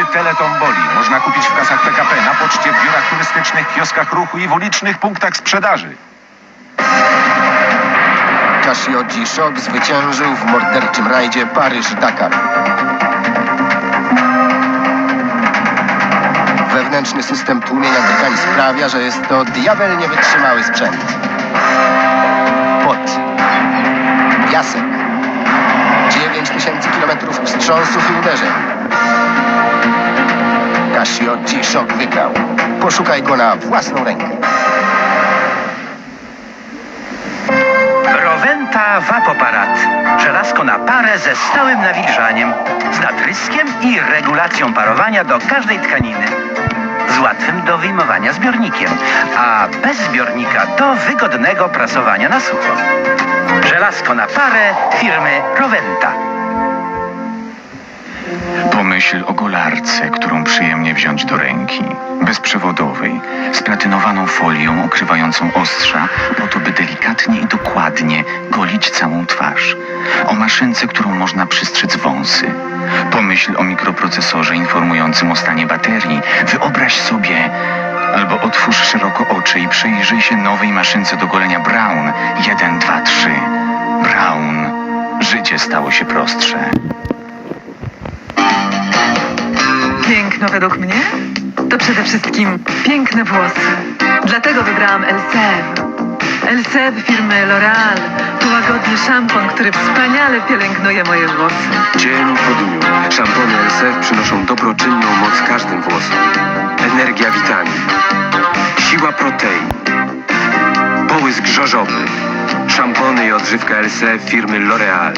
Losy Teletomboli można kupić w kasach PKP, na poczcie, w biurach turystycznych, kioskach ruchu i w ulicznych punktach sprzedaży. Casio G-Shock zwyciężył w morderczym rajdzie Paryż-Dakar. Wewnętrzny system tłumienia drgań sprawia, że jest to diabelnie wytrzymały sprzęt. Pot. Piasek. 9000 km wstrząsów i uderzeń. Casio G-Shock wygrał. Poszukaj go na własną rękę. Rowenta Vapoparat. Żelazko na parę ze stałym nawilżaniem, z natryskiem i regulacją parowania do każdej tkaniny. Z łatwym do wyjmowania zbiornikiem, a bez zbiornika do wygodnego prasowania na sucho. Żelazko na parę firmy Rowenta. Pomyśl o golarce, którą przyjemnie wziąć do ręki. Bezprzewodowej, z platynowaną folią okrywającą ostrza, po to by delikatnie i dokładnie golić całą twarz. O maszynce, którą można przystrzec wąsy. Pomyśl o mikroprocesorze informującym o stanie baterii. Wyobraź sobie... Albo otwórz szeroko oczy i przyjrzyj się nowej maszynce do golenia Brown 1, 2, 3. Brown. Życie stało się prostsze. Piękno według mnie to przede wszystkim piękne włosy. Dlatego wybrałam Elseve. Elseve firmy L'Oreal to łagodny szampon, który wspaniale pielęgnuje moje włosy. Dzień po dniu szampony LSF przynoszą dobroczynną moc każdym włosom. Energia witamin, siła protein, połysk żożowy. Szampony i odżywka LSF firmy L'Oreal.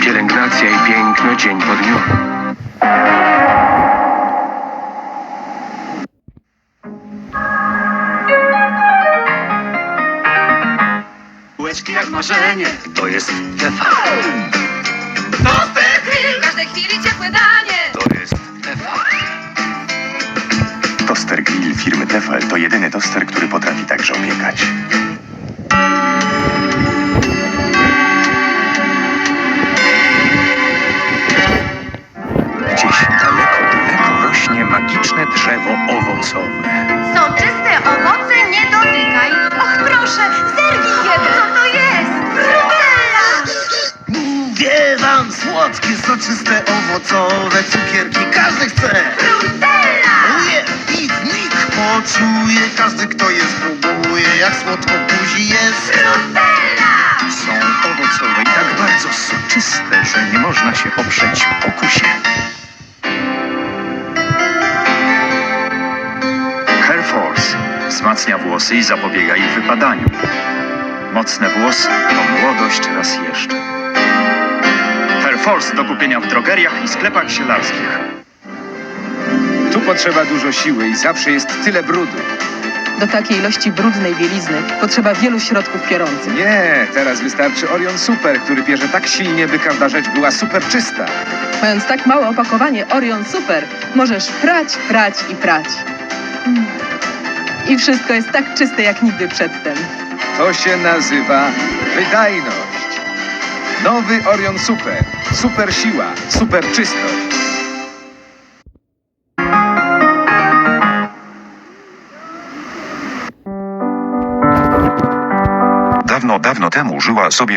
Pielęgnacja i piękno dzień po dniu. Bułeczki jak marzenie, to jest TV. W każdej chwili ciepłe danie. To jest TV. Toster Grill firmy Tefal to jedyny toster, który potrafi także opiekać. Soczyste, owocowe cukierki każdy chce. Uje i mig poczuje, każdy kto je spróbuje, jak słodko buzi jest. Frutella! Są owocowe i tak bardzo soczyste, że nie można się oprzeć pokusie. Hair Force wzmacnia włosy i zapobiega ich wypadaniu. Mocne włosy to młodość raz jeszcze. Force do kupienia w drogeriach i sklepach zielarskich. Tu potrzeba dużo siły i zawsze jest tyle brudu. Do takiej ilości brudnej bielizny potrzeba wielu środków piorących. Nie, teraz wystarczy Orion Super, który pierze tak silnie, by każda rzecz była super czysta. Mając tak małe opakowanie Orion Super, możesz prać, prać i prać. Mm. I wszystko jest tak czyste jak nigdy przedtem. To się nazywa wydajność. Nowy Orion Super. Super siła, super czystość. Dawno, dawno temu żyła sobie